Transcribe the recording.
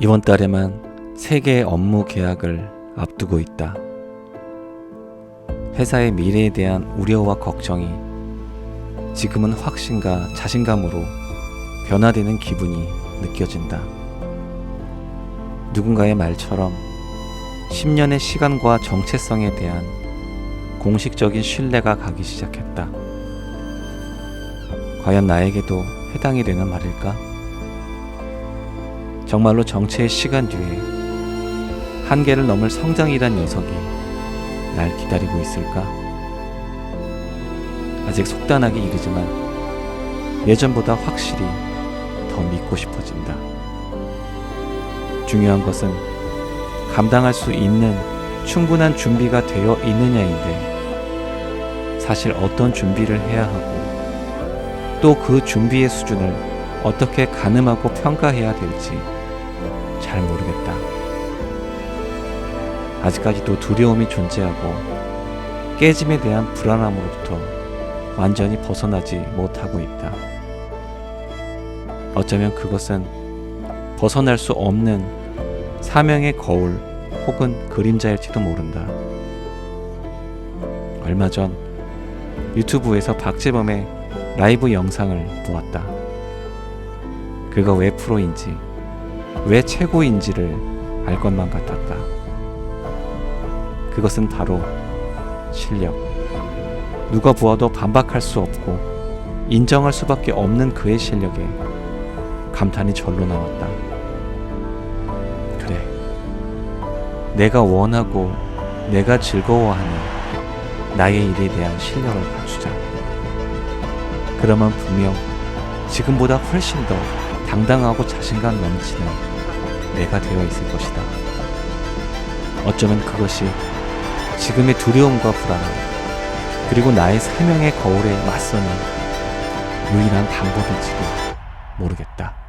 이번 달에만 세 개의 업무 계약을 앞두고 있다. 회사의 미래에 대한 우려와 걱정이 지금은 확신과 자신감으로 변화되는 기분이 느껴진다. 누군가의 말처럼 10년의 시간과 정체성에 대한 공식적인 신뢰가 가기 시작했다. 과연 나에게도 해당이 되는 말일까? 정말로 정체의 시간 뒤에 한계를 넘을 성장이란 녀석이 날 기다리고 있을까? 아직 속단하기 이르지만 예전보다 확실히 더 믿고 싶어진다. 중요한 것은 감당할 수 있는 충분한 준비가 되어 있느냐인데 사실 어떤 준비를 해야 하고 또 그 준비의 수준을 어떻게 가늠하고 평가해야 될지 잘 모르겠다. 아직까지도 두려움이 존재하고 깨짐에 대한 불안함으로부터 완전히 벗어나지 못하고 있다. 어쩌면 그것은 벗어날 수 없는 사명의 거울 혹은 그림자일지도 모른다. 얼마 전 유튜브에서 박재범의 라이브 영상을 보았다. 그가 왜 프로인지, 왜 최고인지를 알 것만 같았다. 그것은 바로 실력. 누가 보아도 반박할 수 없고 인정할 수밖에 없는 그의 실력에 감탄이 절로 나왔다. 그래. 내가 원하고 내가 즐거워하는 나의 일에 대한 실력을 갖추자. 그러면 분명 지금보다 훨씬 더 당당하고 자신감 넘치는 내가 되어 있을 것이다. 어쩌면 그것이 지금의 두려움과 불안, 그리고 나의 사명의 거울에 맞서는 유일한 방법일지도 모르겠다.